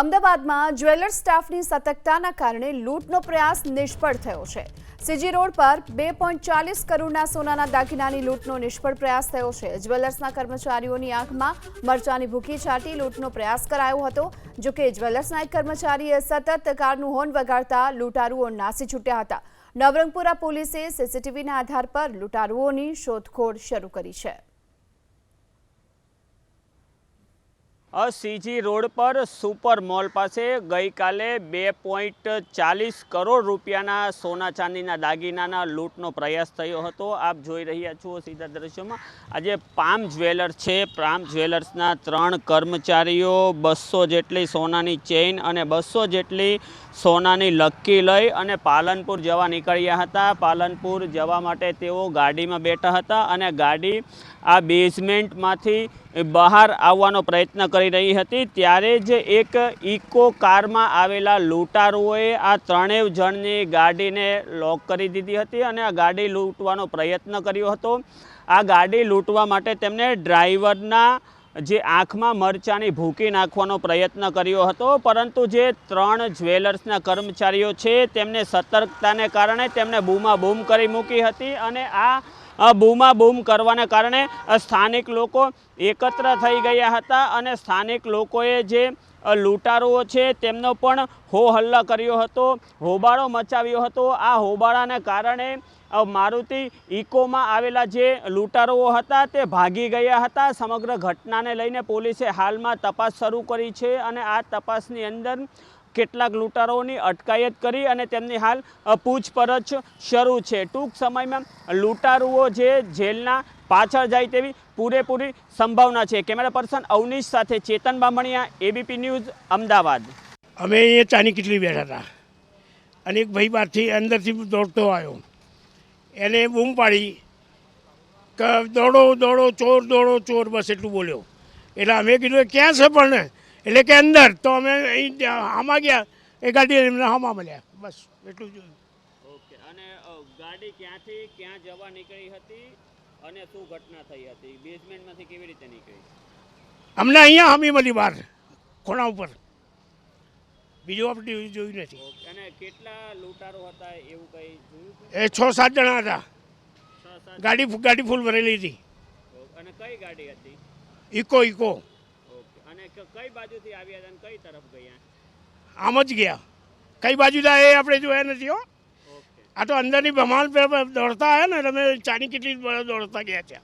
અમદાવાદમાં જ્વેલર્સ સ્ટાફની સતર્કતાના કારણે લૂંટનો પ્રયાસ નિષ્ફળ થયો છે. સીજી રોડ પર બે પોઈન્ટ ચાલીસ કરોડના સોનાના દાગીનાની લૂંટનો નિષ્ફળ પ્રયાસ થયો છે. જ્વેલર્સના કર્મચારીઓની આંખમાં મરચાની ભૂકી છાંટી લૂંટનો પ્રયાસ કરાયો હતો. જોકે જ્વેલર્સના એક કર્મચારીએ સતત કારનું હોર્ન વગાડતા લૂંટારુઓ નાસી છૂટ્યા હતા. નવરંગપુરા પોલીસે સીસીટીવીના આધાર પર લૂંટારુઓની શોધખોળ શરૂ કરી છે. સીજી રોડ પર સુપર મોલ પાસે ગઈકાલે બે પોઈન્ટ ચાલીસ કરોડ રૂપિયાના સોના ચાંદીના દાગીનાના લૂંટનો પ્રયાસ થયો હતો. આપ જોઈ રહ્યા છો સીધા દ્રશ્યોમાં. આજે પામ જ્વેલર્સ છે. પામ જ્વેલર્સના ત્રણ કર્મચારીઓ બસો જેટલી સોનાની ચેઇન અને બસો જેટલી સોનાની લક્કી લઈ અને પાલનપુર જવા નીકળ્યા હતા. પાલનપુર જવા માટે તેઓ ગાડીમાં બેઠા હતા અને ગાડી આ બેઝમેન્ટમાંથી બહાર આવવાનો પ્રયત્ન કરી રહી હતી, ત્યારે જ એક ઇકો કારમાં આવેલા લૂંટારુઓએ આ ત્રણેય જણની ગાડીને લોક કરી દીધી હતી અને આ ગાડી લૂંટવાનો પ્રયત્ન કર્યો હતો. આ ગાડી લૂંટવા માટે તેમણે ડ્રાઈવરના જે આંખમાં મરચાની ભૂકી નાખવાનો પ્રયત્ન કર્યો હતો, પરંતુ જે ત્રણ જ્વેલર્સના કર્મચારીઓ છે, તેમને સતર્કતાને કારણે તેમણે બૂમા બૂમ કરી મૂકી હતી અને આ બૂમા બૂમ કરવાને કારણે સ્થાનિક લોકો એકત્ર થઈ ગયા હતા અને સ્થાનિક લોકોએ જે લૂંટારુઓ છે તેમનો પણ હો હલ્લા કર્યો હતો, હોબાળો મચાવ્યો હતો. આ હોબાળાને કારણે મારુતિ ઇકોમાં આવેલા જે લૂંટારુઓ હતા તે ભાગી ગયા હતા. સમગ્ર ઘટનાને લઈને પોલીસે હાલમાં તપાસ શરૂ કરી છે અને આ તપાસની અંદર કેટલાક લૂંટારોની અટકાયત કરી અને તેમની હાલ પૂછપરછ શરૂ છે. ટૂંક સમયમાં લૂંટારુઓ જે જેલના પાછળ જાય તેવી પૂરેપૂરી સંભાવના છે. કેમેરા પર્સન અવનીશ સાથે ચેતન બામણિયા એબીપી ન્યૂઝ, અમદાવાદ. અમે અહીંયા ચાની કેટલી બેઠા હતા. અને એક ભાઈ બહારથી અંદરથી દોડતો આવ્યો. એને બૂમ પાડી દોડો દોડો, ચોર દોડો, ચોર, બસ એટલું બોલ્યો. એટલે અમે કીધું ક્યાં છે પણ? એટલે કે અંદર તો અમે અહીં આમાં ગયા એ ગાડી એમને હામાં મળ્યા. બસ એટલું જોયું ઓકે અને ગાડી ક્યાંથી ક્યાં જવા નીકળી હતી અને શું ઘટના થઈ હતી? બેઝમેન્ટમાંથી કેવી રીતે નીકળી? અમને અહીંયા હામી મળી બહાર ખૂણા ઉપર. બીજું આપણે જોયું નથી. અને કેટલા લૂંટારો હતા એવું કંઈ જોયું એ છ સાત જણા હતા. ગાડી ગાડી ફૂલ ભરેલી હતી. અને કઈ ગાડી હતી? Eeco Eeco. અને કઈ બાજુથી આવ્યા હતા અને કઈ તરફ ગયા? આમ જ ગયા. કઈ બાજુ જાય એ આપણે જોયા નથી હો. આ તો અંદરની ભમાલ દોડતા આવ્યા ને તમે ચાની કેટલી દોડતા ગયા છે.